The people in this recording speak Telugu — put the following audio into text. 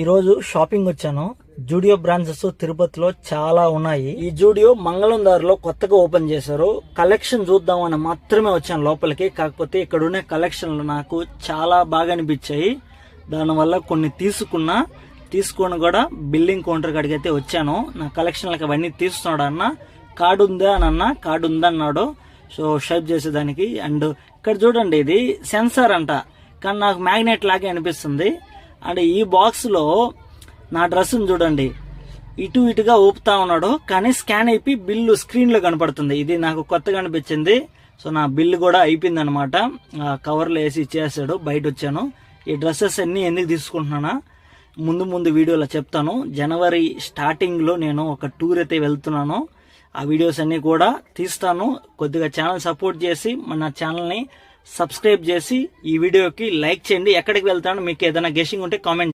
ఈరోజు షాపింగ్ వచ్చాను. జూడియో బ్రాంచెస్ తిరుపతిలో చాలా ఉన్నాయి. ఈ జూడియో మంగళం దారిలో కొత్తగా ఓపెన్ చేశారు. కలెక్షన్ చూద్దామని మాత్రమే వచ్చాను లోపలికి. కాకపోతే ఇక్కడ ఉన్న కలెక్షన్లు నాకు చాలా బాగా అనిపించాయి. దానివల్ల కొన్ని తీసుకున్నా తీసుకొని కూడా బిల్లింగ్ కౌంటర్ కాడికి అయితే వచ్చాను. నా కలెక్షన్లకు అవన్నీ తీసుకున్నాడు అన్న కార్డు ఉందా అని అన్న కార్డు ఉందన్నాడు సో షైప్ చేసేదానికి. అండ్ ఇక్కడ చూడండి ఇది సెన్సార్ అంట. కానీ నాకు మ్యాగ్నెట్ లాగే అనిపిస్తుంది. అండ్ ఈ బాక్స్లో నా డ్రెస్సును చూడండి. ఇటు ఇటుగా ఊపుతా ఉన్నాడు. కానీ స్కాన్ అయిపోయి బిల్లు స్క్రీన్లో కనపడుతుంది. ఇది నాకు కొత్తగా అనిపించింది. సో నా బిల్లు కూడా అయిపోయింది అనమాట కవర్లో వేసి ఇచ్చేసాడు. బయట వచ్చాను. ఈ డ్రెస్సెస్ అన్నీ ఎందుకు తీసుకుంటున్నానా? ముందు ముందు వీడియోలో చెప్తాను. జనవరి స్టార్టింగ్లో నేను ఒక టూర్ అయితే వెళ్తున్నాను. ఆ వీడియోస్ అన్నీ కూడా తీస్తాను. కొద్దిగా ఛానల్ సపోర్ట్ చేసి మన ఛానల్ని సబ్స్క్రైబ్ చేసి ఈ వీడియోకి లైక్ చేయండి. ఎక్కడికి వెళ్తాను మీకు ఏదైనా గెషింగ్ ఉంటే కామెంట్